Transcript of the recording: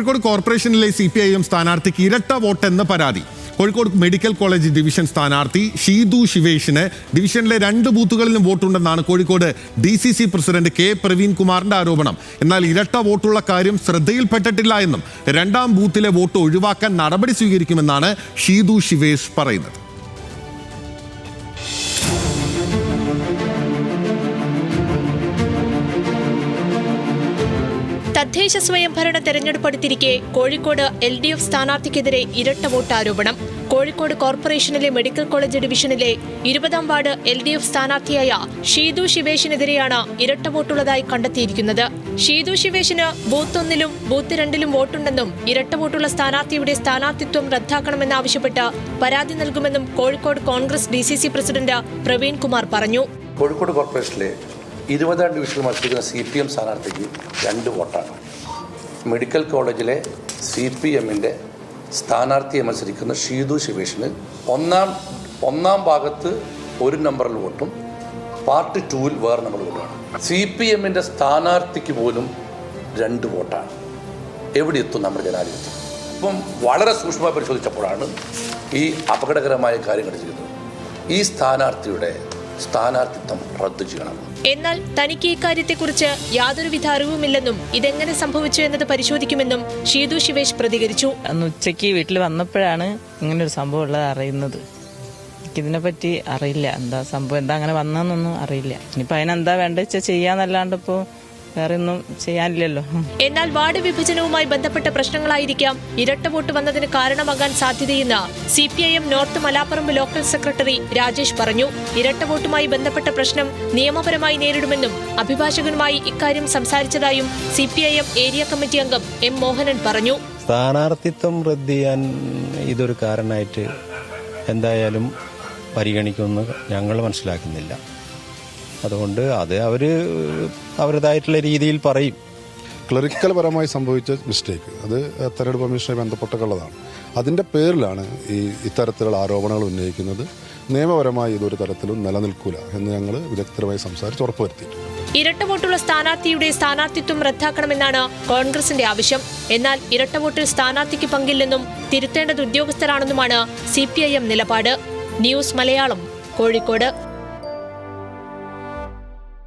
കോഴിക്കോട് കോർപ്പറേഷനിലെ C P I M സ്ഥാനാർത്ഥിക്ക് ഇരട്ട വോട്ടെന്ന് പരാതി. കോഴിക്കോട് മെഡിക്കൽ കോളേജ് ഡിവിഷൻ സ്ഥാനാർത്ഥി ഷീതു ശിവേഷിന് ഡിവിഷനിലെ രണ്ട് ബൂത്തുകളിലും വോട്ടുണ്ടെന്നാണ് Kozhikode D C C president K Praveen കുമാറിന്റെ ആരോപണം. എന്നാൽ ഇരട്ട വോട്ടുള്ള കാര്യം ശ്രദ്ധയിൽപ്പെട്ടിട്ടില്ല എന്നും രണ്ടാം ബൂത്തിലെ വോട്ട് ഒഴിവാക്കാൻ നടപടി സ്വീകരിക്കുമെന്നാണ് ഷീതു ശിവേഷ് പറയുന്നത്. തദ്ദേശ സ്വയംഭരണ തെരഞ്ഞെടുപ്പെടുത്തിരിക്കെ കോഴിക്കോട് എൽ ഡി എഫ് സ്ഥാനാർത്ഥിക്കെതിരെ ഇരട്ട വോട്ട് ആരോപണം കോഴിക്കോട് കോർപ്പറേഷനിലെ മെഡിക്കൽ കോളേജ് ഡിവിഷനിലെ ഇരുപതാം വാർഡ് എൽ ഡി എഫ് സ്ഥാനാർത്ഥിയായ ഷീതു ശിവേഷിനെതിരെയാണ് ഇരട്ട വോട്ടുള്ളതായി കണ്ടെത്തിയിരിക്കുന്നത്. ഷീതു ശിവേഷിന് ബൂത്ത് ഒന്നിലും ബൂത്ത് രണ്ടിലും വോട്ടുണ്ടെന്നും ഇരട്ട വോട്ടുള്ള സ്ഥാനാർത്ഥിയുടെ സ്ഥാനാർത്ഥിത്വം റദ്ദാക്കണമെന്നാവശ്യപ്പെട്ട് പരാതി നൽകുമെന്നും കോഴിക്കോട് കോൺഗ്രസ് ഡി പ്രസിഡന്റ് പ്രവീൺ കുമാർ പറഞ്ഞു. കോഴിക്കോട് കോർപ്പറേഷനിലെ ഇരുപതാം ഡിവിഷനിൽ മത്സരിക്കുന്ന സി പി എം സ്ഥാനാർത്ഥിക്ക് രണ്ട് വോട്ടാണ്. മെഡിക്കൽ കോളേജിലെ സി പി എമ്മിന്റെ സ്ഥാനാർത്ഥിയെ മത്സരിക്കുന്ന ഷീതു ശിവേഷിന് ഒന്നാം ഒന്നാം ഭാഗത്ത് ഒരു നമ്പറിൽ വോട്ടും പാർട്ട് ടൂവിൽ വേറെ നമ്പറിൽ വോട്ടുമാണ്. സി പി എമ്മിന്റെ സ്ഥാനാർത്ഥിക്ക് പോലും രണ്ട് വോട്ടാണ്. എവിടെ എത്തും നമ്മുടെ ജനാധിപത്യം? ഇപ്പം വളരെ സൂക്ഷ്മമായി പരിശോധിച്ചപ്പോഴാണ് ഈ അപകടകരമായ കാര്യം ചെയ്യുന്നത് ഈ സ്ഥാനാർത്ഥിയുടെ സ്ഥാനാർത്ഥിത്വം റദ്ദു ചെയ്യണം. എന്നാൽ തനിക്ക് ഇക്കാര്യത്തെക്കുറിച്ച് യാതൊരുവിധ അറിവുമില്ലെന്നും ഇതെങ്ങനെ സംഭവിച്ചു എന്നത് പരിശോധിക്കുമെന്നും ഷീതു ശിവേഷ് പ്രതികരിച്ചു. അന്ന് ഉച്ചയ്ക്ക് വീട്ടിൽ വന്നപ്പോഴാണ് ഇങ്ങനെ ഒരു സംഭവം ഉള്ളത് അറിയുന്നത്. എനിക്കിതിനെപ്പറ്റി അറിയില്ല. എന്താ സംഭവം? എന്താ അങ്ങനെ വന്നതെന്നൊന്നും അറിയില്ല. ഇനിയിപ്പോൾ അതിനെന്താ വേണ്ട വെച്ചാൽ ചെയ്യാന്നല്ലാണ്ട് ഇപ്പോൾ വേറെ ഒന്നും ചെയ്യാനില്ലല്ലോ. എന്നാൽ വാർഡ് വിഭജനവുമായി ബന്ധപ്പെട്ട പ്രശ്നങ്ങളായിരിക്കാം ഇരട്ട വോട്ട് വന്നതിന് കാരണമാകാൻ സാധ്യതയെന്ന് C P I M north Malaparamba local secretary Rajesh പറഞ്ഞു. ഇരട്ട വോട്ടുമായി ബന്ധപ്പെട്ട പ്രശ്നം നിയമപരമായി നേരിടുമെന്നും അഭിഭാഷകനുമായി ഇക്കാര്യം സംസാരിച്ചതായും C P I M area committee അംഗം എം മോഹനൻ പറഞ്ഞു. സ്ഥാനാർത്ഥിത്വം റദ്ദ് ചെയ്യാൻ ഇതൊരു കാരണമായിട്ട് എന്തായാലും പരിഗണിക്കുമെന്ന് ഞങ്ങൾ മനസ്സിലാക്കുന്നില്ല. അതുകൊണ്ട് അത് അവർ അവരുടേതായിട്ടുള്ള രീതിയിൽ പറയും. ക്ലറിക്കൽ പരമായി സംഭവിച്ച മിസ്റ്റേക്ക്. അത് തെരഞ്ഞെടുപ്പ് കമ്മീഷനുമായി ബന്ധപ്പെട്ടുള്ളതാണ് അതിന്റെ പേരിലാണ് ഈ ഇത്തരത്തിലുള്ള ആരോപണങ്ങൾ ഉന്നയിക്കുന്നത്. നിയമപരമായി ഇതൊരു തരത്തിലും നിലനിൽക്കൂല എന്ന് ഞങ്ങൾ വിദഗ്ധരുമായി സംസാരിച്ച് ഉറപ്പുവരുത്തിയിട്ടുണ്ട്. ഇരട്ട വോട്ടുള്ള സ്ഥാനാർത്ഥിയുടെ സ്ഥാനാർത്ഥിത്വം റദ്ദാക്കണമെന്നാണ് കോൺഗ്രസിന്റെ ആവശ്യം. എന്നാൽ ഇരട്ട വോട്ടിൽ സ്ഥാനാർത്ഥിക്ക് പങ്കില്ലെന്നും തിരുത്തേണ്ടത് ഉദ്യോഗസ്ഥരാണെന്നുമാണ് സി നിലപാട്. ന്യൂസ് മലയാളം കോഴിക്കോട്.